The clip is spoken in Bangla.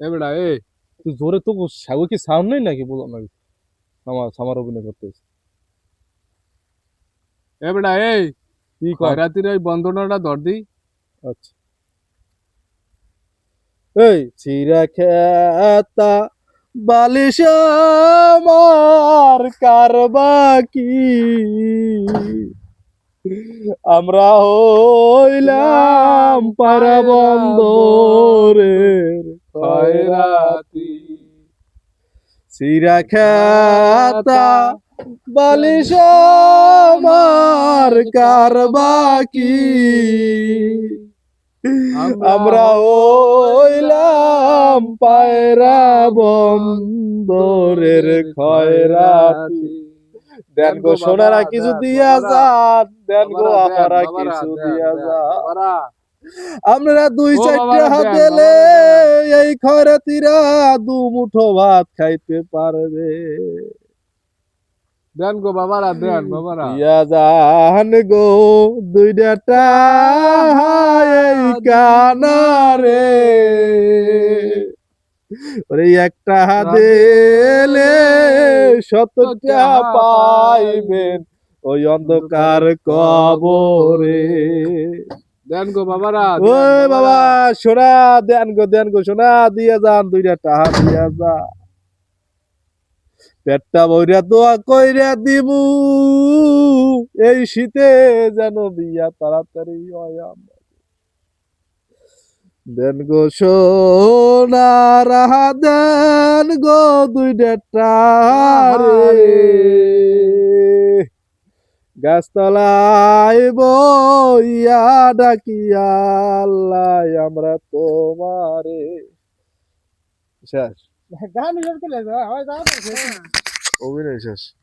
এ বেটা এ তুই জোরে তো কি সাউন্ড নেই নাকি বলো না আমার আমার অভিনয় করতেছে। এ এই কি কয় রাতের ওই বন্ধনাটা ধর দি। আচ্ছা। এই চিরা খেতা বালিশ আমার কারবাকি আমরা হইলাম পারা বন্দরের খয়রাতি চিরা খেতা বালিশ আমার কারবাকি। আমরা হইলাম পায়রা বন্দরের খয়রাতি। দেন গো সোনারা কিছু দিয়া যান দেন গো আমারা কিছু দিয়া যান। আমরা দুই চারটা বাবারা, হাত দেন, এই খয়রাতিরা দু মুঠো ভাত খাইতে পারবে। দেন গো বাবারা দেন বাবারা। দিয়া যান গো দুইটা টাহাই কানারে। ওরে একটা দিলে শতটা পাইবেন। ওই অন্ধকার কবরে। দেন গো বাবারা ওই বাবা সোনা দেন গো দেন গো সোনা দিয়ে যান দুইটা টাহা দিয়া যা পেটটা বইরা দোয়া কইরা এই শীতে যেন বিয়া তাড়াতাড়ি হয় আমার। দেন গো সোনা রাহা দেন গো দুইটা টারে গাছতলায় বইয়া ডাকিয়া আল্লাহ আমরা তোমারে। শেষ। গান অভিনয় শেষ।